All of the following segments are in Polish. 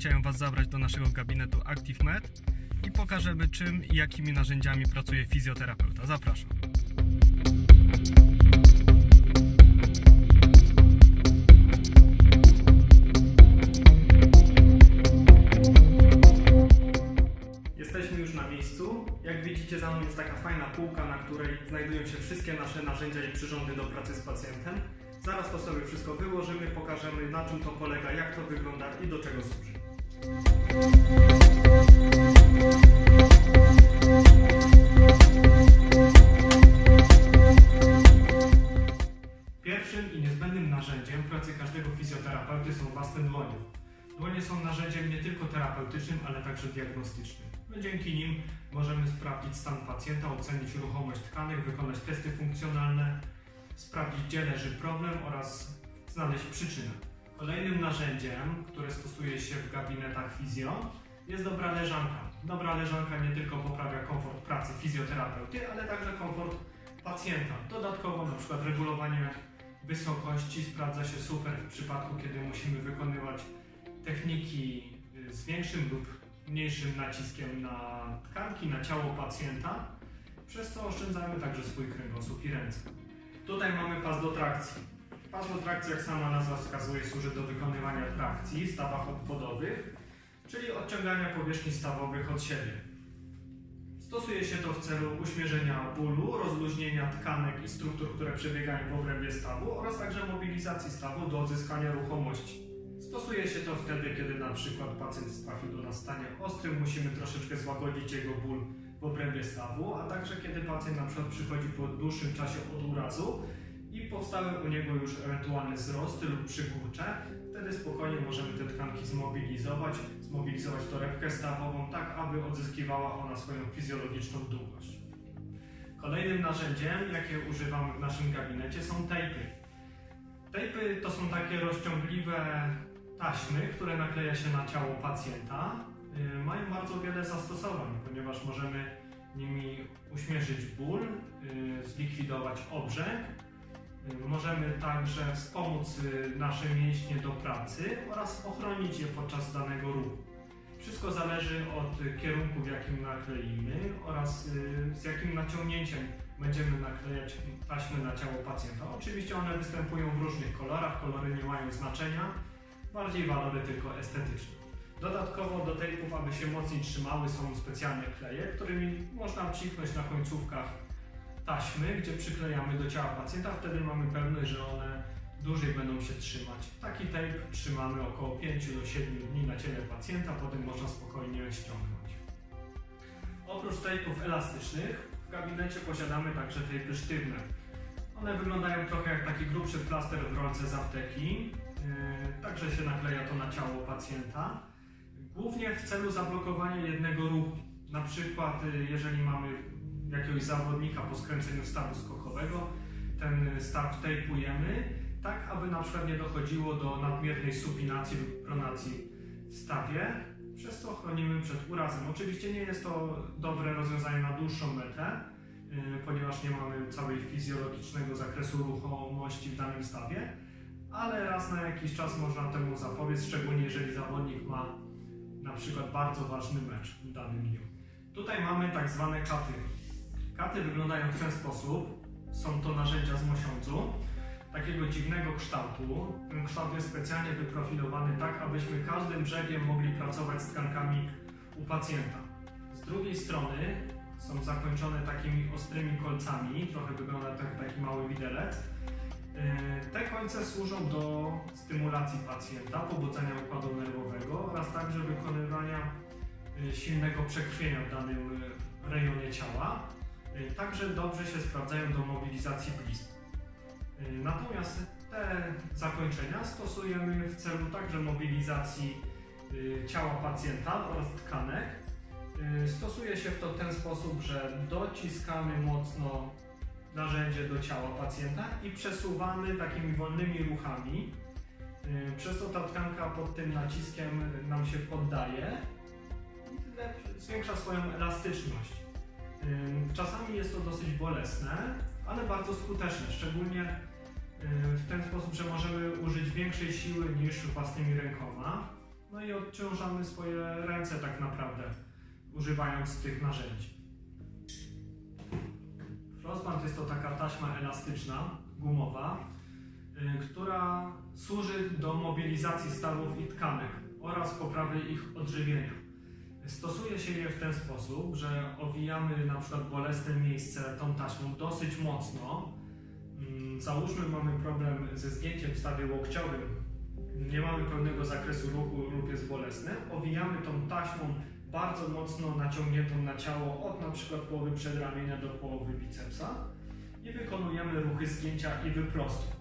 chciałem Was zabrać do naszego gabinetu ActiveMed i pokażemy czym i jakimi narzędziami pracuje fizjoterapeuta. Zapraszam. Jesteśmy już na miejscu. Jak widzicie, za mną jest taka fajna półka, na której znajdują się wszystkie nasze narzędzia i przyrządy do pracy z pacjentem. Zaraz to sobie wszystko wyłożymy, pokażemy na czym to polega, jak to wygląda i do czego służy. Pierwszym i niezbędnym narzędziem pracy każdego fizjoterapeuty są własne dłonie. Dłonie są narzędziem nie tylko terapeutycznym, ale także diagnostycznym. No, dzięki nim możemy sprawdzić stan pacjenta, ocenić ruchomość tkanek, wykonać testy funkcjonalne, sprawdzić gdzie leży problem oraz znaleźć przyczynę. Kolejnym narzędziem, które stosuje się w gabinetach fizjo, jest dobra leżanka. Dobra leżanka nie tylko poprawia komfort pracy fizjoterapeuty, ale także komfort pacjenta. Dodatkowo na przykład regulowanie wysokości sprawdza się super w przypadku, kiedy musimy wykonywać techniki z większym lub mniejszym naciskiem na tkanki, na ciało pacjenta, przez co oszczędzamy także swój kręgosłup i ręce. Tutaj mamy pas do trakcji. Trakcji, jak sama nazwa wskazuje, służy do wykonywania trakcji w stawach obwodowych, czyli odciągania powierzchni stawowych od siebie. Stosuje się to w celu uśmierzenia bólu, rozluźnienia tkanek i struktur, które przebiegają w obrębie stawu oraz także mobilizacji stawu do odzyskania ruchomości. Stosuje się to wtedy, kiedy na przykład pacjent trafił do nas w stanie ostrym, musimy troszeczkę złagodzić jego ból w obrębie stawu, a także kiedy pacjent na przykład przychodzi po dłuższym czasie od urazu i powstały u niego już ewentualne wzrosty lub przykurcze, wtedy spokojnie możemy te tkanki zmobilizować, zmobilizować torebkę stawową, tak aby odzyskiwała ona swoją fizjologiczną długość. Kolejnym narzędziem, jakie używamy w naszym gabinecie są tejpy. Tejpy to są takie rozciągliwe taśmy, które nakleja się na ciało pacjenta. Yy, Mają bardzo wiele zastosowań, ponieważ możemy nimi uśmierzyć ból, yy, zlikwidować obrzęk. Yy, Możemy także wspomóc yy, nasze mięśnie do pracy oraz ochronić je podczas danego ruchu. Wszystko zależy od y, kierunku, w jakim nakleimy oraz y, z jakim naciągnięciem będziemy naklejać taśmy na ciało pacjenta. Oczywiście one występują w różnych kolorach, kolory nie mają znaczenia, bardziej walory tylko estetyczne. Dodatkowo do tejpów, aby się mocniej trzymały, są specjalne kleje, którymi można wcisnąć na końcówkach taśmy, gdzie przyklejamy do ciała pacjenta. Wtedy mamy pewność, że one dłużej będą się trzymać. Taki tape trzymamy około 5 do 7 dni na ciele pacjenta, potem można spokojnie ściągnąć. Oprócz tape'ów elastycznych w gabinecie posiadamy także tape'y sztywne. One wyglądają trochę jak taki grubszy plaster w rolce z apteki. Yy, Także się nakleja to na ciało pacjenta. Głównie w celu zablokowania jednego ruchu. Na przykład, y, jeżeli mamy jakiegoś zawodnika po skręceniu stawu skokowego, ten staw tejpujemy, tak aby na przykład nie dochodziło do nadmiernej supinacji lub pronacji w stawie, przez co chronimy przed urazem. Oczywiście nie jest to dobre rozwiązanie na dłuższą metę, yy, ponieważ nie mamy całej fizjologicznego zakresu ruchomości w danym stawie, ale raz na jakiś czas można temu zapobiec, szczególnie jeżeli zawodnik ma na przykład bardzo ważny mecz w danym dniu. Tutaj mamy tak zwane katy. Katy wyglądają w ten sposób. Są to narzędzia z mosiądzu, takiego dziwnego kształtu. Ten kształt jest specjalnie wyprofilowany tak, abyśmy każdym brzegiem mogli pracować z tkankami u pacjenta. Z drugiej strony są zakończone takimi ostrymi kolcami, trochę wygląda to jak taki mały widelec. Yy, Te końce służą do stymulacji pacjenta, pobudzania układu nerwowego oraz także wykonywania yy, silnego przekrwienia w danym yy, rejonie ciała. Yy, Także dobrze się sprawdzają do mobilizacji blizn. Yy, Natomiast te zakończenia stosujemy w celu także mobilizacji yy, ciała pacjenta oraz tkanek. Stosuje się w to w ten sposób, że dociskamy mocno narzędzie do ciała pacjenta i przesuwamy takimi wolnymi ruchami. Przez to ta tkanka pod tym naciskiem nam się poddaje i zwiększa swoją elastyczność. Czasami jest to dosyć bolesne, ale bardzo skuteczne, szczególnie w ten sposób, że możemy użyć większej siły niż własnymi rękoma. No i odciążamy swoje ręce tak naprawdę, używając tych narzędzi. Frostband jest to taka taśma elastyczna, gumowa, która służy do mobilizacji stawów i tkanek oraz poprawy ich odżywienia. Stosuje się je w ten sposób, że owijamy na przykład bolesne miejsce tą taśmą dosyć mocno. Mm, Załóżmy, mamy problem ze zgięciem w stawie łokciowym, nie mamy pełnego zakresu ruchu lub jest bolesne. Owijamy tą taśmą bardzo mocno naciągniętą na ciało od na przykład połowy przedramienia do połowy bicepsa i wykonujemy ruchy zgięcia i wyprostu.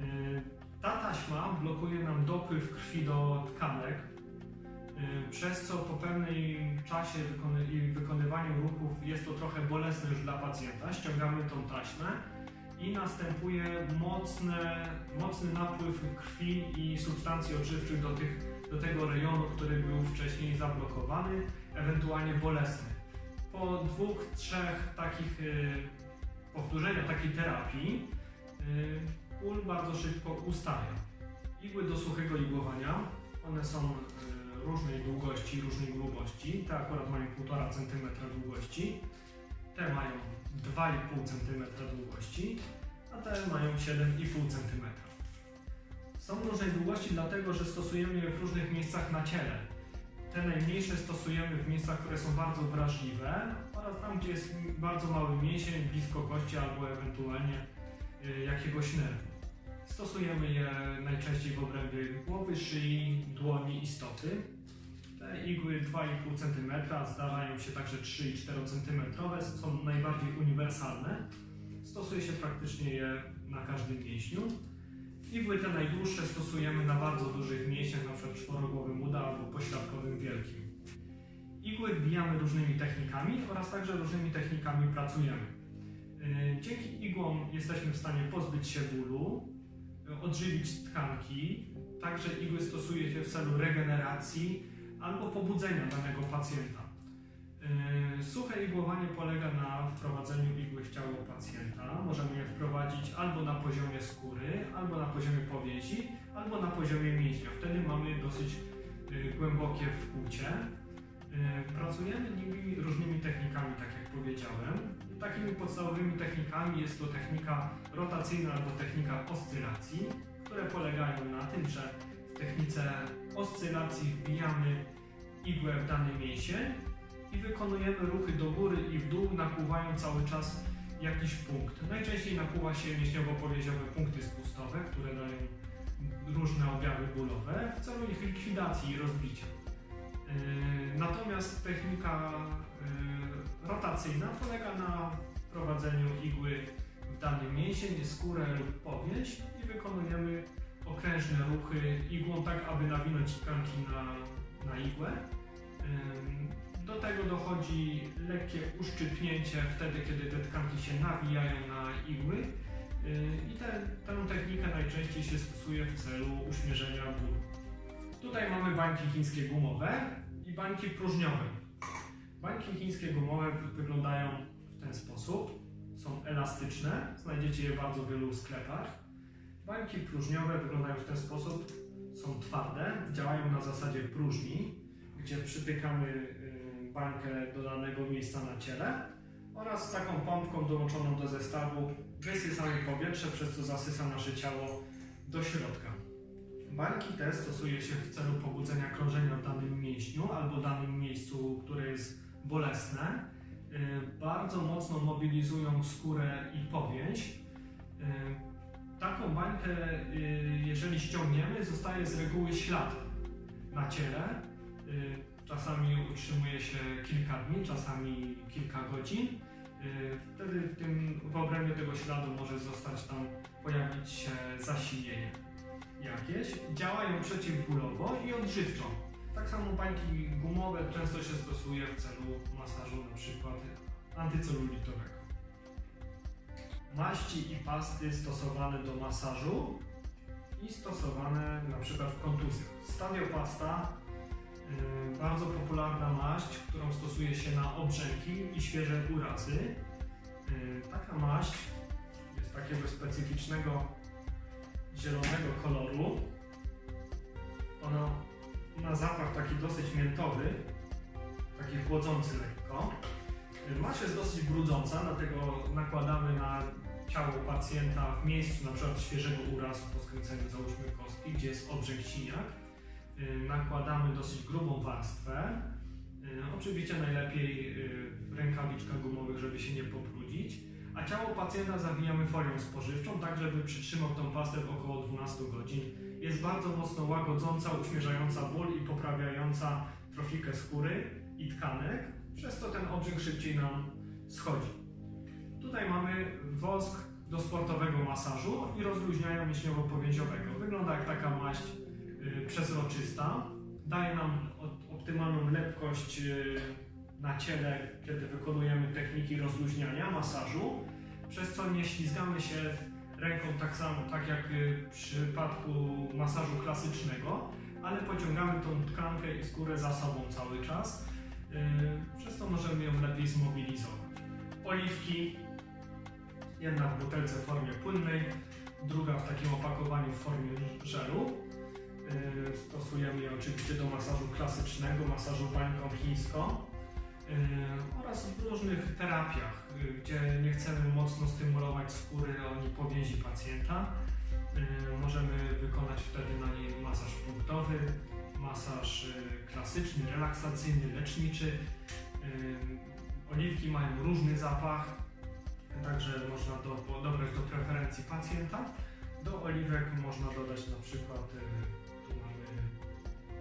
Yy, Ta taśma blokuje nam dopływ krwi do tkanek, przez co po pewnym czasie wykony- wykonywaniu ruchów jest to trochę bolesne już dla pacjenta. Ściągamy tą taśmę i następuje mocne, mocny napływ krwi i substancji odżywczych do, tych, do tego rejonu, który był wcześniej zablokowany, ewentualnie bolesny. Po dwóch, trzech takich y, powtórzeniach takiej terapii y, ból bardzo szybko ustaje. Igły do suchego igłowania, one są y, różnej długości, różnej grubości. Te akurat mają 1,5 cm długości, te mają 2,5 cm długości, a te mają 7,5 cm. Są różnej długości dlatego, że stosujemy je w różnych miejscach na ciele. Te najmniejsze stosujemy w miejscach, które są bardzo wrażliwe oraz tam, gdzie jest bardzo mały mięsień, blisko kości albo ewentualnie y, jakiegoś nerwu. Stosujemy je najczęściej w obrębie głowy, szyi, dłoni i stopy. Te igły 2,5 cm, zdarzają się także 3,4 cm, są najbardziej uniwersalne. Stosuje się praktycznie je na każdym mięśniu. Igły te najdłuższe stosujemy na bardzo dużych mięśniach, np. czworogłowym uda albo pośladkowym wielkim. Igły wbijamy różnymi technikami oraz także różnymi technikami pracujemy. Yy, Dzięki igłom jesteśmy w stanie pozbyć się bólu, odżywić tkanki. Także igły stosuje się w celu regeneracji albo pobudzenia danego pacjenta. Yy, Suche igłowanie polega na wprowadzeniu igły w ciało pacjenta. Możemy je wprowadzić albo na poziomie skóry, albo na poziomie powiezi, albo na poziomie mięśnia. Wtedy mamy dosyć yy, głębokie wkłucie. Yy, Pracujemy nimi różnymi technikami, tak jak powiedziałem. Takimi podstawowymi technikami jest to technika rotacyjna albo technika oscylacji, które polegają na tym, że w technice oscylacji wbijamy igłę w dany mięsień i wykonujemy ruchy do góry i w dół, nakłuwając cały czas jakiś punkt. Najczęściej nakłuwa się mięśniowo-powieziowe punkty spustowe, które dają różne objawy bólowe w celu ich likwidacji i rozbicia. Yy, Natomiast technika yy, rotacyjna polega na wprowadzeniu igły w dany mięsień, skórę lub powieź i wykonujemy okrężne ruchy igłą tak, aby nawinąć tkanki na, na igłę. Do tego dochodzi lekkie uszczypnięcie wtedy, kiedy te tkanki się nawijają na igły. I te, tę technikę najczęściej się stosuje w celu uśmierzenia bólu. Tutaj mamy bańki chińskie gumowe i bańki próżniowe. Bańki chińskie gumowe wy- wyglądają w ten sposób. Są elastyczne, znajdziecie je w bardzo wielu sklepach. Bańki próżniowe wyglądają w ten sposób. Są twarde, działają na zasadzie próżni, gdzie przytykamy y, bańkę do danego miejsca na ciele oraz taką pompką dołączoną do zestawu wysysamy powietrze, przez co zasysa nasze ciało do środka. Bańki te stosuje się w celu pobudzenia krążenia w danym mięśniu albo danym miejscu, które jest bolesne. Y, Bardzo mocno mobilizują skórę i powięź. Y, Taką bańkę, y, jeżeli ściągniemy, zostaje z reguły ślad na ciele. Czasami utrzymuje się kilka dni, czasami kilka godzin. Wtedy w, tym, w obrębie tego śladu może zostać tam, pojawić się zasinienie jakieś, działają przeciwbólowo i odżywczo. Tak samo bańki gumowe często się stosuje w celu masażu przykład antycelulitowego. Maści i pasty stosowane do masażu i stosowane przykład w kontuzjach. Stadiopasta, yy, bardzo popularna maść, którą stosuje się na obrzęki i świeże urazy. Yy, taka maść jest takiego specyficznego zielonego koloru. Zapach taki dosyć miętowy, taki chłodzący lekko. Maść jest dosyć brudząca, dlatego nakładamy na ciało pacjenta w miejscu na przykład świeżego urazu po skręceniu załóżmy kostki, gdzie jest obrzęk siniak. Y, Nakładamy dosyć grubą warstwę. Y, Oczywiście najlepiej y, w rękawiczkach gumowych, żeby się nie pobrudzić. A ciało pacjenta zawijamy folią spożywczą, tak żeby przytrzymał tą pastę w około 12 godzin. Jest bardzo mocno łagodząca, uśmierzająca ból i poprawiająca trofikę skóry i tkanek, przez co ten obrzęk szybciej nam schodzi. Tutaj mamy wosk do sportowego masażu i rozluźniania mięśniowo-powięziowego. Wygląda jak taka maść y, przezroczysta. Daje nam optymalną lekkość y, na ciele, kiedy wykonujemy techniki rozluźniania, masażu, przez co nie ślizgamy się ręką tak samo, tak jak y, w przypadku masażu klasycznego, ale pociągamy tą tkankę i skórę za sobą cały czas, y, przez co możemy ją lepiej zmobilizować. Oliwki, jedna w butelce w formie płynnej, druga w takim opakowaniu w formie żelu. Y, Stosujemy je oczywiście do masażu klasycznego, masażu bańką chińską oraz w różnych terapiach, y, gdzie nie chcemy mocno stymulować skóry ani powięzi pacjenta. Y, Możemy wykonać wtedy na niej masaż punktowy, masaż klasyczny, relaksacyjny, leczniczy. Oliwki mają różny zapach, także można do, dobrać do preferencji pacjenta. Do oliwek można dodać na przykład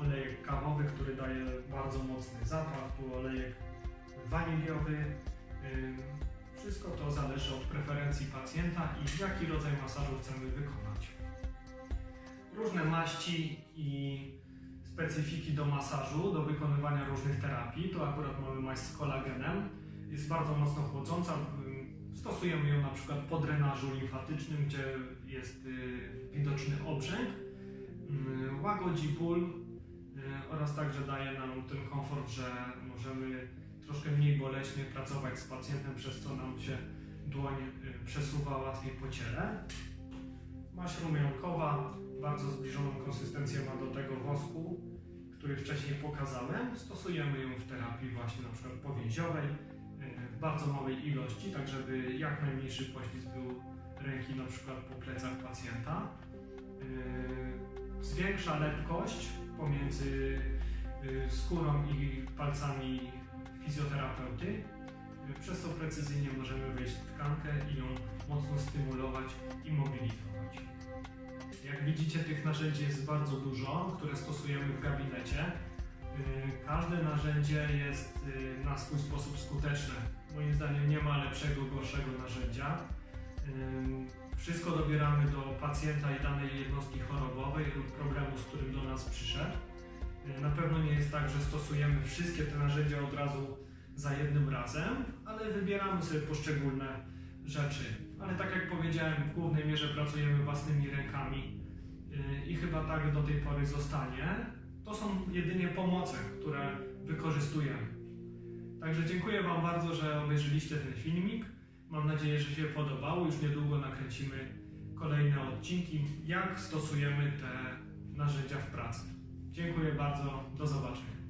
olejek kawowy, który daje bardzo mocny zapach, tu olejek waniliowy. Wszystko to zależy od preferencji pacjenta i jaki rodzaj masażu chcemy wykonać. Różne maści i specyfiki do masażu, do wykonywania różnych terapii. Tu akurat mamy maść z kolagenem. Jest bardzo mocno chłodząca. Stosujemy ją na przykład po drenażu limfatycznym, gdzie jest y, widoczny obrzęk. Łagodzi ból oraz także daje nam ten komfort, że możemy troszkę mniej boleśnie pracować z pacjentem, przez co nam się dłoń y, przesuwa łatwiej po ciele. Maść rumiankowa, bardzo zbliżoną konsystencję ma do tego wosku, który wcześniej pokazałem. Stosujemy ją w terapii właśnie na przykład powięziowej y, w bardzo małej ilości, tak żeby jak najmniejszy poślizg był ręki na przykład po plecach pacjenta. Zwiększa lepkość pomiędzy y, skórą i palcami fizjoterapeuty, przez co precyzyjnie możemy wejść w tkankę i ją mocno stymulować i mobilizować. Jak widzicie, tych narzędzi jest bardzo dużo, które stosujemy w gabinecie. Y, Każde narzędzie jest y, na swój sposób skuteczne. Moim zdaniem nie ma lepszego, gorszego narzędzia. Wszystko dobieramy do pacjenta i danej jednostki chorobowej lub problemu, z którym do nas przyszedł. Na pewno nie jest tak, że stosujemy wszystkie te narzędzia od razu za jednym razem, ale wybieramy sobie poszczególne rzeczy. Ale tak jak powiedziałem, w głównej mierze pracujemy własnymi rękami y, i chyba tak do tej pory zostanie. To są jedynie pomoce, które wykorzystujemy. Także dziękuję Wam bardzo, że obejrzeliście ten filmik. Mam nadzieję, że się podobało. Już niedługo nakręcimy kolejne odcinki, jak stosujemy te narzędzia w pracy. Dziękuję bardzo, do zobaczenia.